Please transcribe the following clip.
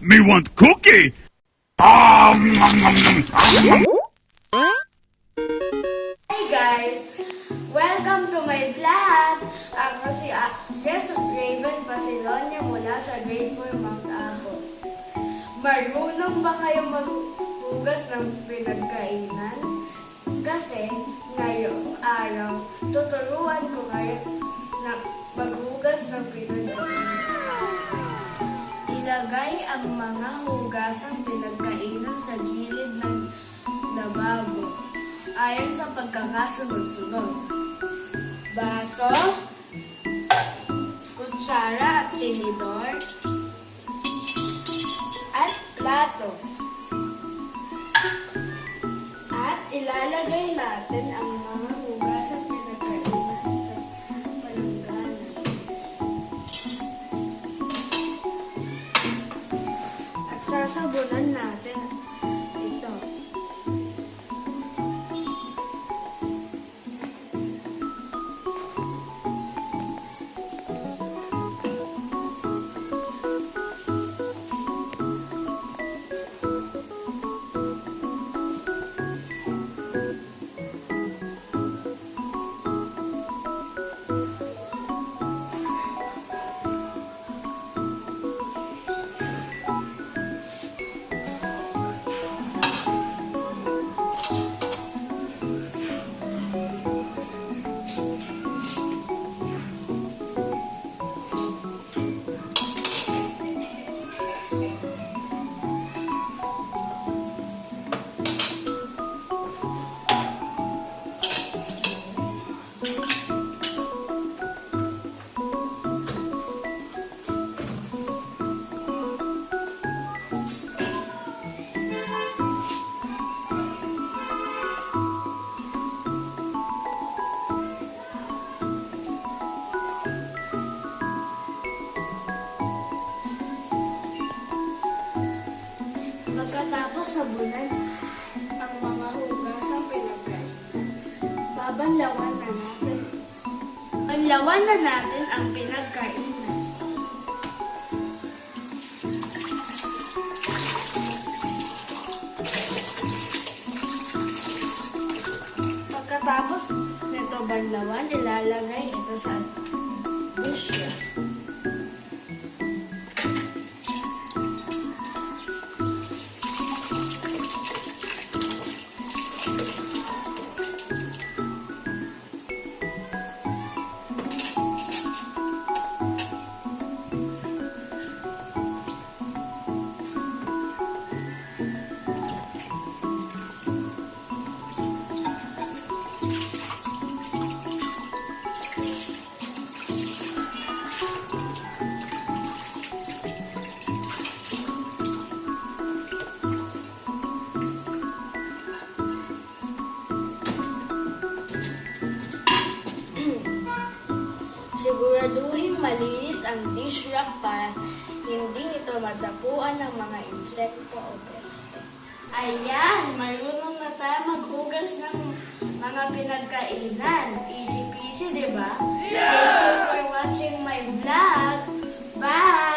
Me want cookie. Ah, nom, nom, nom. Ah, Hi guys! Welcome to my vlog! Ako si Agnes of Raven Basilonia mula sa grade 4 Mount Apo. Marunong ba kayo maghugas ng pinagkainan? Kasi ngayong araw, tuturuan ko kayo na maghugas ng pinagkainan. Ilagay ang mga hugasang pinagkainan sa gilid ng lababo ayon sa pagkakasunod-sunod. Baso, kutsara at tinidor, at plato. At ilalagay natin ang Pagkatapos sabunan ang mga hugasang pinagkainan, babanlawan na natin. Banlawan na natin ang pinagkainan. Pagkatapos nito banlawan, ilalagay ito sa dishwasher. Siguraduhin malinis ang dish rack para hindi ito madapuan ng mga insekto o peste. Ayan, marunong na tayo maghugas ng mga pinagkainan. Easy peasy, di ba? Thank you for watching my vlog. Bye!